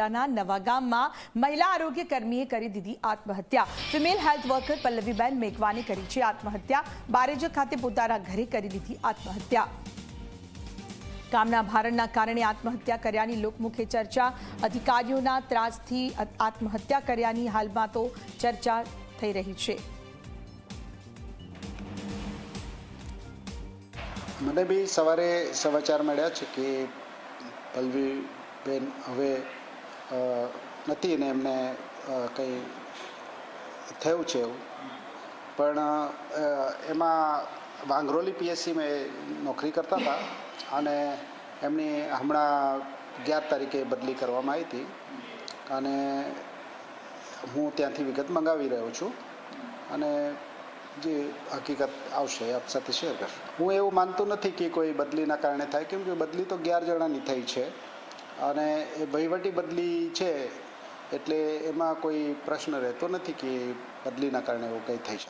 ખેડાના નવા ગામમાં મહિલા આરોગ્ય કર્મીએ કરી દીધી આત્મહત્યા. ફિમેલ હેલ્થ વર્કર પલ્લવીબેન મેઘવાને કરી છે આત્મહત્યા. બારેજ ખાતે પોતાના ઘરે કરી દીધી આત્મહત્યા. કામના ભારણના કારણે આત્મહત્યા કર્યાની લોકમુખે ચર્ચા. અધિકારીઓના ત્રાસથી આત્મહત્યા કર્યાની હાલમાં તો ચર્ચા થઈ રહી છે. મને બી સવારે સમાચાર મળ્યા છે કે પલ્લવીબેન હવે નથી ને એમને કંઈ થયું છે એવું. પણ એમાં વાંગરોલી પીએસસીમાં નોકરી કરતા હતા અને એમની હમણાં અગિયાર તારીખે બદલી કરવામાં આવી હતી. અને હું ત્યાંથી વિગત મંગાવી રહ્યો છું. અને જે હકીકત આવશે, આપ સાથે શેર કરશું. હું એવું માનતો નથી કે કોઈ બદલીના કારણે થાય, કેમ કે બદલી તો અગિયાર જણાની થઈ છે. અને એ વહીવટી બદલી છે, એટલે એમાં કોઈ પ્રશ્ન રહેતો નથી કે બદલીના કારણે એવું કંઈ થઈ શકે.